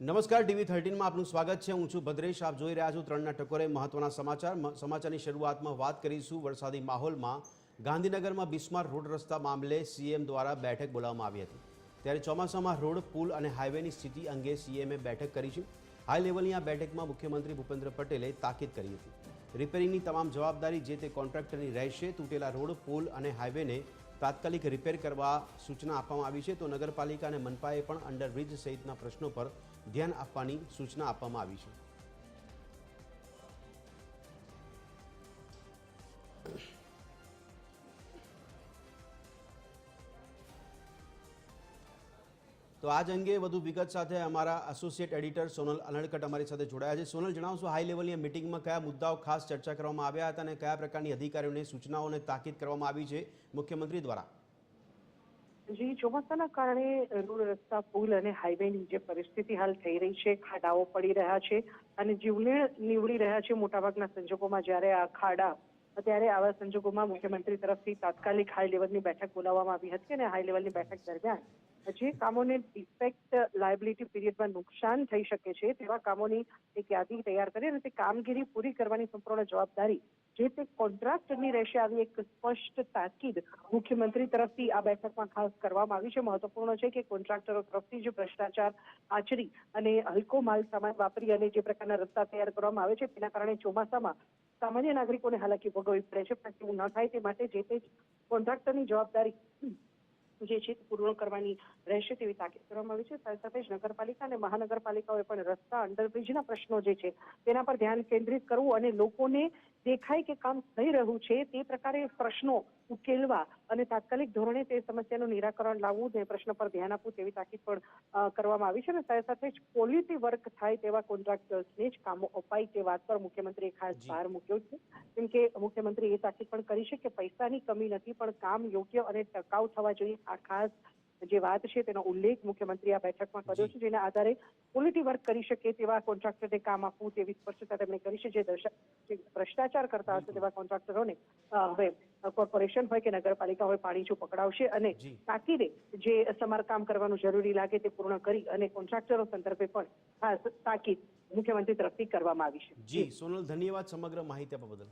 નમસ્કાર, ટીવી થર્ટીનમાં આપનું સ્વાગત છે. હું છું ભદ્રેશ. આપ જોઈ રહ્યા છો ત્રણના ટકોરે મહત્વના સમાચાર. સમાચારની શરૂઆતમાં વાત કરીશું વરસાદી માહોલમાં. ગાંધીનગરમાં બિસ્માર રોડ રસ્તા મામલે સીએમ દ્વારા બેઠક બોલાવવામાં આવી હતી. ત્યારે ચોમાસામાં રોડ, પુલ અને હાઈવેની સ્થિતિ અંગે સીએમએ બેઠક કરી છે. હાઈ લેવલની આ બેઠકમાં મુખ્યમંત્રી ભૂપેન્દ્ર પટેલે તાકીદ કરી હતી. રિપેરિંગની તમામ જવાબદારી જે તે કોન્ટ્રાક્ટરની રહેશે, તૂટેલા રોડ, પુલ અને હાઈવેને તાત્કાલિક રિપેર કરવા સૂચના આપવામાં આવી છે. તો નગરપાલિકા અને મનપાએ પણ અંડરબ્રિજ સહિતના પ્રશ્નો પર ધ્યાન આપવાની સૂચના આપવામાં આવી છે. તો આજ અંગે વધુ વિગત સાથે અમારા એસોસિએટ એડિટર સોનલ અલણકટ અમારી સાથે જોડાયા છે. સોનલ, જણાવશો હાઈ લેવલની મિટિંગમાં કયા મુદ્દાઓ ખાસ ચર્ચા કરવામાં આવ્યા હતા અને કયા પ્રકારની અધિકારીઓને સૂચનાઓને તાકીદ કરવામાં આવી છે મુખ્યમંત્રી દ્વારા? જી, ચોમાસાના કારણે રોડ રસ્તા, પુલ અને હાઈવેની જે પરિસ્થિતિ હાલ થઈ રહી છે, ખાડાઓ પડી રહ્યા છે અને જીવલેણ નીવડી રહ્યા છે મોટાભાગના સંજોગોમાં જ્યારે આ ખાડા, ત્યારે આવા સંજોગોમાં મુખ્યમંત્રી તરફથી તાત્કાલિક હાઈ લેવલની બેઠક બોલાવવામાં આવી હતી અને હાઈ લેવલની બેઠક દરમિયાન જે કામોને ડિફેક્ટ લાયબિલિટી પીરિયડમાં નુકસાન થઈ શકે છે તેવા કામોની એક યાદી તૈયાર કરી અને તે કામગીરી પૂરી કરવાની સંપૂર્ણ જવાબદારી જે તે કોન્ટ્રાક્ટરની રહેશે આવી એક સ્પષ્ટ તાકીદ મુખ્યમંત્રી તરફથી આ બેઠકમાં ખાસ કરવામાં આવી છે. મહત્વપૂર્ણ છે કે કોન્ટ્રાક્ટરો તરફથી જે ભ્રષ્ટાચાર આચરી અને હલકો માલ સામાન વાપરી અને જે પ્રકારના રસ્તા તૈયાર કરવામાં આવે છે તેના કારણે ચોમાસામાં સામાન્ય નાગરિકોને હાલાકી ભોગવવી પડે છે. પણ તેવું ન થાય તે માટે જે તે કોન્ટ્રાક્ટરની જવાબદારી જે છે પૂર્ણ કરવાની રહેશે તેવી તાકીદ કરવામાં આવી છે. સાથે સાથે જ નગરપાલિકા અને મહાનગરપાલિકાઓએ પણ રસ્તા અંડરબ્રિજના પ્રશ્નો જે છે તેના પર ધ્યાન કેન્દ્રિત કરવું અને લોકોને દેખાય કે કામ થઈ રહ્યું છે તે પ્રકારે પ્રશ્નો ઉકેલવા અને તાત્કાલિક ધોરણે તે સમસ્યાનું નિરાકરણ લાવવું તે પ્રશ્ન પર ધ્યાન આપવું તેવી તાકીદ પણ કરવામાં આવી છે. અને સાથે સાથે જ ક્વોલિટી વર્ક થાય તેવા કોન્ટ્રાક્ટર્સને જ કામો અપાય તે વાત પર મુખ્યમંત્રીએ ખાસ જી. ભાર મૂક્યો છે. કેમ કે મુખ્યમંત્રી એ તાકીદ પણ કરી છે કે પૈસાની કમી નથી પણ કામ યોગ્ય અને ટકાઉ થવા જોઈએ. આ ખાસ જે વાત છે તેનો ઉલ્લેખ મુખ્યમંત્રી આ બેઠકમાં કર્યો છે જેના આધારે ક્વોલિટી વર્ક કરી શકે તેવા કોન્ટ્રાક્ટરને કામ આપવું તેવી સ્પષ્ટતા તેમણે કરી છે જે ભ્રષ્ટાચાર કરતા હશે તેવા કોન્ટ્રાક્ટરોને હવે કોર્પોરેશન હોય કે નગરપાલિકા હોય પાણી જો પકડાવશે અને. તાકીદે જે સમારકામ કરવાનું જરૂરી લાગે તે પૂર્ણ કરી અને કોન્ટ્રાક્ટરો સંદર્ભે પણ ખાસ તાકીદ મુખ્યમંત્રી તરફથી કરવામાં આવી છે. જી સોનલ ધન્યવાદ સમગ્ર માહિતી આપવા બદલ.